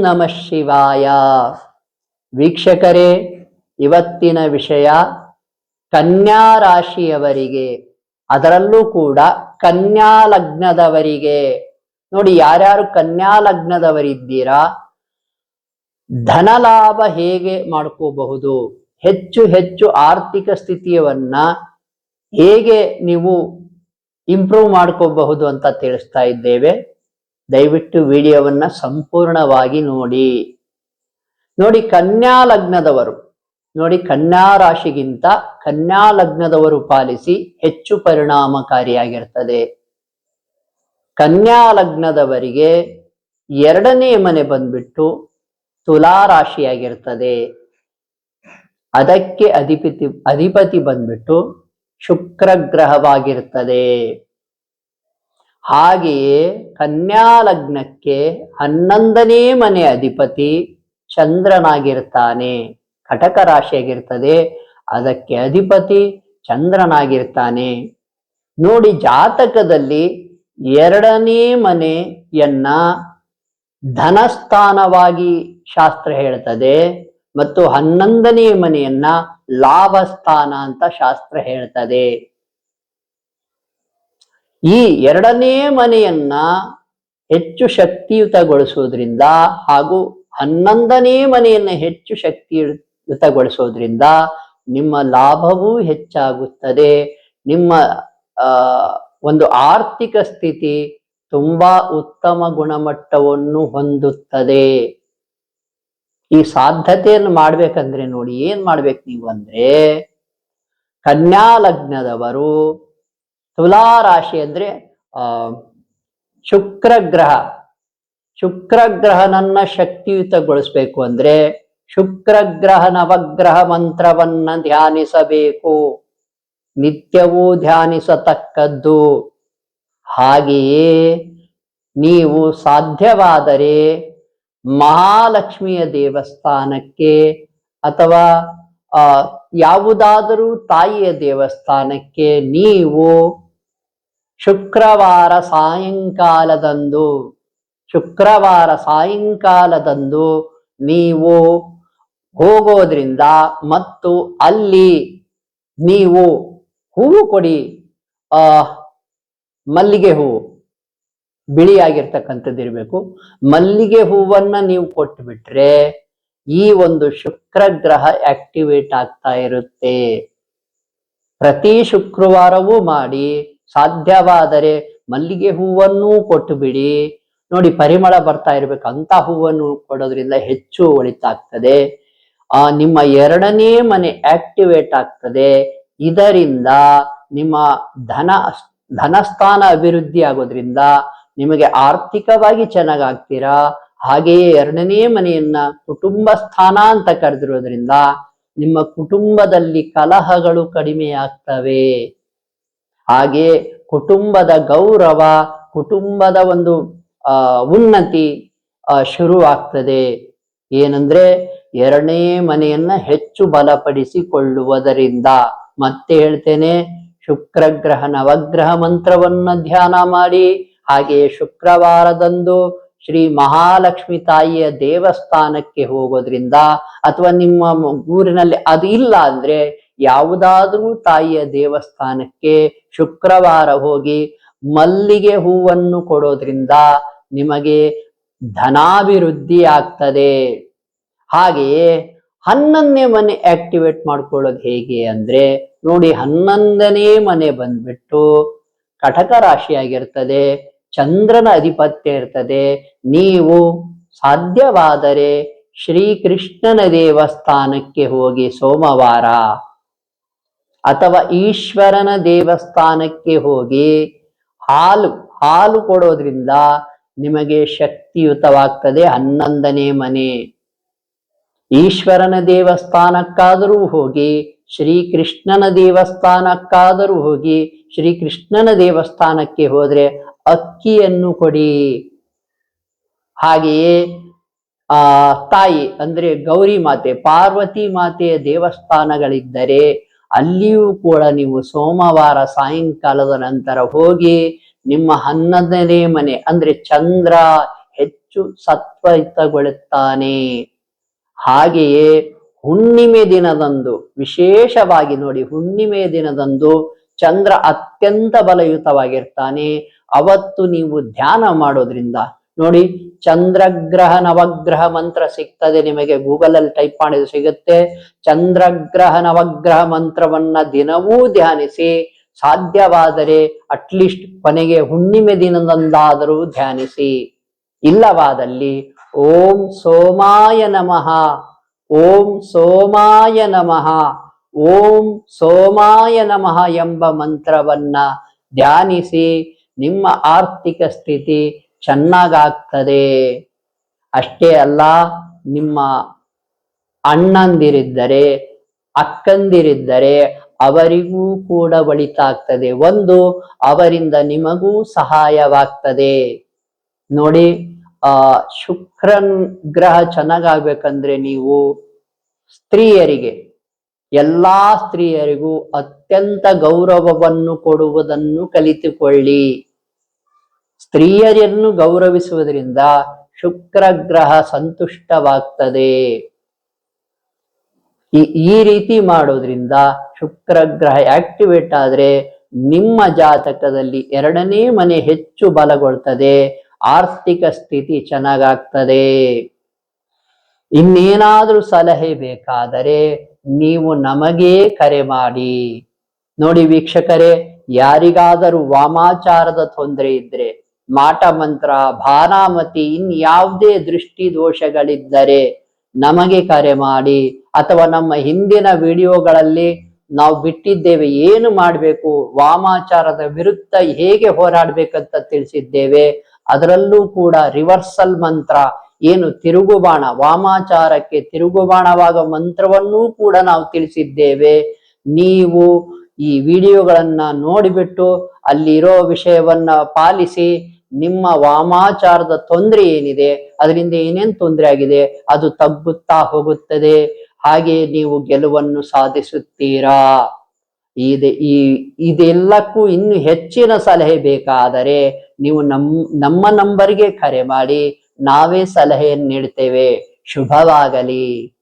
ನಮಃ ಶಿವಾಯ. ವೀಕ್ಷಕರೇ, ಇವತ್ತಿನ ವಿಷಯ ಕನ್ಯಾ ರಾಶಿಯವರಿಗೆ, ಅದರಲ್ಲೂ ಕೂಡ ಕನ್ಯಾ ಲಗ್ನದವರಿಗೆ. ನೋಡಿ, ಯಾರ್ಯಾರು ಕನ್ಯಾ ಲಗ್ನದವರಿದ್ದೀರಾ, ಧನ ಲಾಭ ಹೇಗೆ ಮಾಡ್ಕೋಬಹುದು, ಹೆಚ್ಚು ಹೆಚ್ಚು ಆರ್ಥಿಕ ಸ್ಥಿತಿಯವನ್ನ ಹೇಗೆ ನೀವು ಇಂಪ್ರೂವ್ ಮಾಡ್ಕೋಬಹುದು ಅಂತ ತಿಳಿಸ್ತಾ ಇದ್ದೇವೆ. ದಯವಿಟ್ಟು ವಿಡಿಯೋವನ್ನ ಸಂಪೂರ್ಣವಾಗಿ ನೋಡಿ. ನೋಡಿ ಕನ್ಯಾ ಲಗ್ನದವರು. ನೋಡಿ ಕನ್ಯಾ ರಾಶಿಗಿಂತ ಕನ್ಯಾ ಲಗ್ನದವರು ಪಾಲಿಸಿ ಹೆಚ್ಚು ಪರಿಣಾಮಕಾರಿಯಾಗಿರ್ತದೆ. ಕನ್ಯಾ ಲಗ್ನದವರಿಗೆ ಎರಡನೇ ಮನೆ ಬಂದ್ಬಿಟ್ಟು ತುಲಾ ರಾಶಿಯಾಗಿರ್ತದೆ. ಅದಕ್ಕೆ ಅಧಿಪತಿ ಅಧಿಪತಿ ಬಂದ್ಬಿಟ್ಟು ಶುಕ್ರ ಗ್ರಹವಾಗಿರ್ತದೆ. ಹಾಗೆಯೇ ಕನ್ಯಾ ಲಗ್ನಕ್ಕೆ ಹನ್ನೊಂದನೇ ಮನೆ ಅಧಿಪತಿ ಚಂದ್ರನಾಗಿರ್ತಾನೆ. ಕಟಕ ರಾಶಿಯಾಗಿರ್ತದೆ. ಅದಕ್ಕೆ ಅಧಿಪತಿ ಚಂದ್ರನಾಗಿರ್ತಾನೆ. ನೋಡಿ ಜಾತಕದಲ್ಲಿ ಎರಡನೇ ಮನೆಯನ್ನ ಧನಸ್ಥಾನವಾಗಿ ಶಾಸ್ತ್ರ ಹೇಳ್ತದೆ ಮತ್ತು ಹನ್ನೊಂದನೇ ಮನೆಯನ್ನ ಲಾಭಸ್ಥಾನ ಅಂತ ಶಾಸ್ತ್ರ ಹೇಳ್ತದೆ. ಈ ಎರಡನೇ ಮನೆಯನ್ನ ಹೆಚ್ಚು ಶಕ್ತಿಯುತಗೊಳಿಸೋದ್ರಿಂದ ಹಾಗೂ ಹನ್ನೊಂದನೇ ಮನೆಯನ್ನ ಹೆಚ್ಚು ಶಕ್ತಿಯುತಗೊಳಿಸೋದ್ರಿಂದ ನಿಮ್ಮ ಲಾಭವೂ ಹೆಚ್ಚಾಗುತ್ತದೆ. ನಿಮ್ಮ ಒಂದು ಆರ್ಥಿಕ ಸ್ಥಿತಿ ತುಂಬಾ ಉತ್ತಮ ಗುಣಮಟ್ಟವನ್ನು ಹೊಂದುತ್ತದೆ. ಈ ಸಾಧ್ಯತೆಯನ್ನು ಮಾಡ್ಬೇಕಂದ್ರೆ ನೋಡಿ, ಏನ್ ಮಾಡ್ಬೇಕು ನೀವು ಅಂದ್ರೆ ಕನ್ಯಾ ಲಗ್ನದವರು ತುಲಾ ರಾಶಿ ಅಂದ್ರೆ, ಆ ಶುಕ್ರ ಗ್ರಹ ಶುಕ್ರ ಗ್ರಹನನ್ನ ಶಕ್ತಿಯುತಗೊಳಿಸ್ಬೇಕು ಅಂದ್ರೆ ಶುಕ್ರ ಗ್ರಹ ನವಗ್ರಹ ಮಂತ್ರವನ್ನ ಧ್ಯಾನಿಸಬೇಕು. ನಿತ್ಯವೂ ಧ್ಯಾನಿಸತಕ್ಕದ್ದು. ಹಾಗೆಯೇ ನೀವು ಸಾಧ್ಯವಾದರೆ ಮಹಾಲಕ್ಷ್ಮಿಯ ದೇವಸ್ಥಾನಕ್ಕೆ ಅಥವಾ ಯಾವುದಾದರೂ ತಾಯಿಯ ದೇವಸ್ಥಾನಕ್ಕೆ ನೀವು ಶುಕ್ರವಾರ ಸಾಯಂಕಾಲದಂದು ಶುಕ್ರವಾರ ಸಾಯಂಕಾಲದಂದು ನೀವು ಹೋಗೋದ್ರಿಂದ ಮತ್ತು ಅಲ್ಲಿ ನೀವು ಹೂವು ಕೊಡಿ, ಆ, ಮಲ್ಲಿಗೆ ಹೂವು ಬಿಳಿಯಾಗಿರ್ತಕ್ಕಂಥದ್ದು ಇರಬೇಕು. ಮಲ್ಲಿಗೆ ಹೂವನ್ನ ನೀವು ಕೊಟ್ಟು ಬಿಟ್ರೆ ಈ ಒಂದು ಶುಕ್ರ ಗ್ರಹ ಆಕ್ಟಿವೇಟ್ ಆಗ್ತಾ ಇರುತ್ತೆ. ಪ್ರತಿ ಶುಕ್ರವಾರವೂ ಮಾಡಿ ಸಾಧ್ಯವಾದರೆ ಮಲ್ಲಿಗೆ ಹೂವನ್ನೂ ಕೊಟ್ಟು ಬಿಡಿ. ನೋಡಿ, ಪರಿಮಳ ಬರ್ತಾ ಇರ್ಬೇಕು. ಅಂತ ಹೂವನ್ನು ಕೊಡೋದ್ರಿಂದ ಹೆಚ್ಚು ಒಳಿತಾಗ್ತದೆ. ಆ, ನಿಮ್ಮ ಎರಡನೇ ಮನೆ ಆಕ್ಟಿವೇಟ್ ಆಗ್ತದೆ. ಇದರಿಂದ ನಿಮ್ಮ ಧನ ಧನಸ್ಥಾನ ಅಭಿವೃದ್ಧಿ ಆಗೋದ್ರಿಂದ ನಿಮಗೆ ಆರ್ಥಿಕವಾಗಿ ಚೆನ್ನಾಗಾಗ್ತೀರಾ? ಹಾಗೆಯೇ ಎರಡನೇ ಮನೆಯನ್ನ ಕುಟುಂಬ ಸ್ಥಾನ ಅಂತ ಕರೆದಿರೋದ್ರಿಂದ ನಿಮ್ಮ ಕುಟುಂಬದಲ್ಲಿ ಕಲಹಗಳು ಕಡಿಮೆ ಆಗ್ತವೆ ಹಾಗೆ ಕುಟುಂಬದ ಗೌರವ, ಕುಟುಂಬದ ಒಂದು ಉನ್ನತಿ, ಆ ಶುರು ಆಗ್ತದೆ ಏನಂದ್ರೆ ಎರಡನೇ ಮನೆಯನ್ನ ಹೆಚ್ಚು ಬಲಪಡಿಸಿಕೊಳ್ಳುವುದರಿಂದ. ಮತ್ತೆ ಹೇಳ್ತೇನೆ, ಶುಕ್ರ ಗ್ರಹ, ನವಗ್ರಹ ಮಂತ್ರವನ್ನ ಧ್ಯಾನ ಮಾಡಿ. ಹಾಗೆಯೇ ಶುಕ್ರವಾರದಂದು ಶ್ರೀ ಮಹಾಲಕ್ಷ್ಮಿ ತಾಯಿಯ ದೇವಸ್ಥಾನಕ್ಕೆ ಹೋಗೋದ್ರಿಂದ ಅಥವಾ ನಿಮ್ಮ ಊರಿನಲ್ಲಿ ಅದು ಇಲ್ಲ ಅಂದ್ರೆ ಯಾವುದಾದ್ರೂ ತಾಯಿಯ ದೇವಸ್ಥಾನಕ್ಕೆ ಶುಕ್ರವಾರ ಹೋಗಿ ಮಲ್ಲಿಗೆ ಹೂವನ್ನು ಕೊಡೋದ್ರಿಂದ ನಿಮಗೆ ಧನಾಭಿವೃದ್ಧಿ ಆಗ್ತದೆ. ಹಾಗೆಯೇ ಹನ್ನೊಂದನೇ ಮನೆ ಆಕ್ಟಿವೇಟ್ ಮಾಡ್ಕೊಳ್ಳೋದು ಹೇಗೆ ಅಂದ್ರೆ ನೋಡಿ ಹನ್ನೊಂದನೇ ಮನೆ ಬಂದ್ಬಿಟ್ಟು ಕಟಕ ರಾಶಿಯಾಗಿರ್ತದೆ, ಚಂದ್ರನ ಅಧಿಪತ್ಯ ಇರ್ತದೆ, ನೀವು ಸಾಧ್ಯವಾದರೆ ಶ್ರೀಕೃಷ್ಣನ ದೇವಸ್ಥಾನಕ್ಕೆ ಹೋಗಿ ಸೋಮವಾರ ಅಥವಾ ಈಶ್ವರನ ದೇವಸ್ಥಾನಕ್ಕೆ ಹೋಗಿ ಹಾಲು ಹಾಲು ಕೊಡೋದ್ರಿಂದ ನಿಮಗೆ ಶಕ್ತಿಯುತವಾಗ್ತದೆ ಹನ್ನೊಂದನೇ ಮನೆ. ಈಶ್ವರನ ದೇವಸ್ಥಾನಕ್ಕಾದರೂ ಹೋಗಿ, ಶ್ರೀಕೃಷ್ಣನ ದೇವಸ್ಥಾನಕ್ಕಾದರೂ ಹೋಗಿ, ಶ್ರೀಕೃಷ್ಣನ ದೇವಸ್ಥಾನಕ್ಕೆ ಹೋದ್ರೆ ಅಕ್ಕಿಯನ್ನು ಕೊಡಿ. ಹಾಗೆಯೇ, ಆ, ತಾಯಿ ಅಂದ್ರೆ ಗೌರಿ ಮಾತೆ, ಪಾರ್ವತಿ ಮಾತೆಯ ದೇವಸ್ಥಾನಗಳಿದ್ದರೆ ಅಲ್ಲಿಯೂ ಕೂಡ ನೀವು ಸೋಮವಾರ ಸಾಯಂಕಾಲದ ನಂತರ ಹೋಗಿ ನಿಮ್ಮ ಹನ್ನೊಂದನೇ ಮನೆ, ಅಂದ್ರೆ ಚಂದ್ರ ಹೆಚ್ಚು ಸತ್ವಯುತಗೊಳ್ಳುತ್ತಾನೆ ಹಾಗೆಯೇ ಹುಣ್ಣಿಮೆ ದಿನದಂದು, ವಿಶೇಷವಾಗಿ ನೋಡಿ ಹುಣ್ಣಿಮೆ ದಿನದಂದು ಚಂದ್ರ ಅತ್ಯಂತ ಬಲಯುತವಾಗಿರ್ತಾನೆ. ಅವತ್ತು ನೀವು ಧ್ಯಾನ ಮಾಡೋದ್ರಿಂದ ನೋಡಿ, ಚಂದ್ರಗ್ರಹ ನವಗ್ರಹ ಮಂತ್ರ ಸಿಗ್ತದೆ ನಿಮಗೆ. ಗೂಗಲ್ ಅಲ್ಲಿ ಟೈಪ್ ಮಾಡಿದ್ರೆ ಸಿಗುತ್ತೆ. ಚಂದ್ರಗ್ರಹ ನವಗ್ರಹ ಮಂತ್ರವನ್ನ ದಿನವೂ ಧ್ಯಾನಿಸಿ, ಸಾಧ್ಯವಾದರೆ ಅಟ್ಲೀಸ್ಟ್ ಕೊನೆಗೆ ಹುಣ್ಣಿಮೆ ದಿನದಂದಾದರೂ ಧ್ಯಾನಿಸಿ. ಇಲ್ಲವಾದಲ್ಲಿ ಓಂ ಸೋಮಾಯ ನಮಃ, ಓಂ ಸೋಮಾಯ ನಮಃ, ಓಂ ಸೋಮಾಯ ನಮಃ ಎಂಬ ಮಂತ್ರವನ್ನ ಧ್ಯಾನಿಸಿ ನಿಮ್ಮ ಆರ್ಥಿಕ ಸ್ಥಿತಿ ಚೆನ್ನಾಗಾಗ್ತದೆ. ಅಷ್ಟೇ ಅಲ್ಲ, ನಿಮ್ಮ ಅಣ್ಣಂದಿರಿದ್ದರೆ, ಅಕ್ಕಂದಿರಿದ್ದರೆ ಅವರಿಗೂ ಕೂಡ ಒಳಿತಾಗ್ತದೆ. ಒಂದು, ಅವರಿಂದ ನಿಮಗೂ ಸಹಾಯವಾಗ್ತದೆ. ನೋಡಿ, ಆ, ಶುಕ್ರನ್ ಗ್ರಹ ಚೆನ್ನಾಗಾಗ್ಬೇಕಂದ್ರೆ ನೀವು ಸ್ತ್ರೀಯರಿಗೆ, ಎಲ್ಲಾ ಸ್ತ್ರೀಯರಿಗೂ ಅತ್ಯಂತ ಗೌರವವನ್ನು ಕೊಡುವುದನ್ನು ಕಲಿತುಕೊಳ್ಳಿ. ಸ್ತ್ರೀಯರನ್ನು ಗೌರವಿಸುವುದರಿಂದ ಶುಕ್ರ ಗ್ರಹ ಸಂತುಷ್ಟವಾಗ್ತದೆ. ಈ ಈ ರೀತಿ ಮಾಡೋದ್ರಿಂದ ಶುಕ್ರ ಗ್ರಹ ಆಕ್ಟಿವೇಟ್ ಆದ್ರೆ ನಿಮ್ಮ ಜಾತಕದಲ್ಲಿ ಎರಡನೇ ಮನೆ ಹೆಚ್ಚು ಬಲಗೊಳ್ತದೆ, ಆರ್ಥಿಕ ಸ್ಥಿತಿ ಚೆನ್ನಾಗಾಗ್ತದೆ. ಇನ್ನೇನಾದ್ರೂ ಸಲಹೆ ಬೇಕಾದರೆ ನೀವು ನಮಗೇ ಕರೆ ಮಾಡಿ. ನೋಡಿ ವೀಕ್ಷಕರೇ, ಯಾರಿಗಾದರೂ ವಾಮಾಚಾರದ ತೊಂದರೆ ಇದ್ರೆ ಮಾಟ ಮಂತ್ರ ಭಾನಾಮತಿ ಇನ್ಯಾವುದೇ ದೃಷ್ಟಿ ದೋಷಗಳಿದ್ದರೆ ನಮಗೆ ಕರೆ ಮಾಡಿ. ಅಥವಾ ನಮ್ಮ ಹಿಂದಿನ ವಿಡಿಯೋಗಳಲ್ಲಿ ನಾವು ಬಿಟ್ಟಿದ್ದೇವೆ, ಏನು ಮಾಡಬೇಕು, ವಾಮಾಚಾರದ ವಿರುದ್ಧ ಹೇಗೆ ಹೋರಾಡ್ಬೇಕಂತ ತಿಳಿಸಿದ್ದೇವೆ, ಅದರಲ್ಲೂ ಕೂಡ ರಿವರ್ಸಲ್ ಮಂತ್ರ, ಏನು ತಿರುಗುಬಾಣ, ವಾಮಾಚಾರಕ್ಕೆ ತಿರುಗುಬಾಣವಾಗುವ ಮಂತ್ರವನ್ನೂ ಕೂಡ ನಾವು ತಿಳಿಸಿದ್ದೇವೆ. ನೀವು ಈ ವಿಡಿಯೋಗಳನ್ನ ನೋಡಿಬಿಟ್ಟು ಅಲ್ಲಿರೋ ವಿಷಯವನ್ನ ಪಾಲಿಸಿ ನಿಮ್ಮ ವಾಮಾಚಾರದ ತೊಂದರೆ ಏನಿದೆ, ಅದರಿಂದ ಏನೇನ್ ತೊಂದರೆ ಆಗಿದೆ, ಅದು ತಗ್ಗುತ್ತಾ ಹೋಗುತ್ತದೆ. ಹಾಗೆ ನೀವು ಗೆಲುವನ್ನು ಸಾಧಿಸುತ್ತೀರಾ? ಇದೆ, ಈ, ಇದೆಲ್ಲಕ್ಕೂ ಇನ್ನು ಹೆಚ್ಚಿನ ಸಲಹೆ ಬೇಕಾದರೆ ನೀವು ನಮ್ಮ ನಮ್ಮ ನಂಬರ್ಗೆ ಕರೆ ಮಾಡಿ ನಾವೇ ಸಲಹೆಯನ್ನು ನೀಡ್ತೇವೆ. ಶುಭವಾಗಲಿ.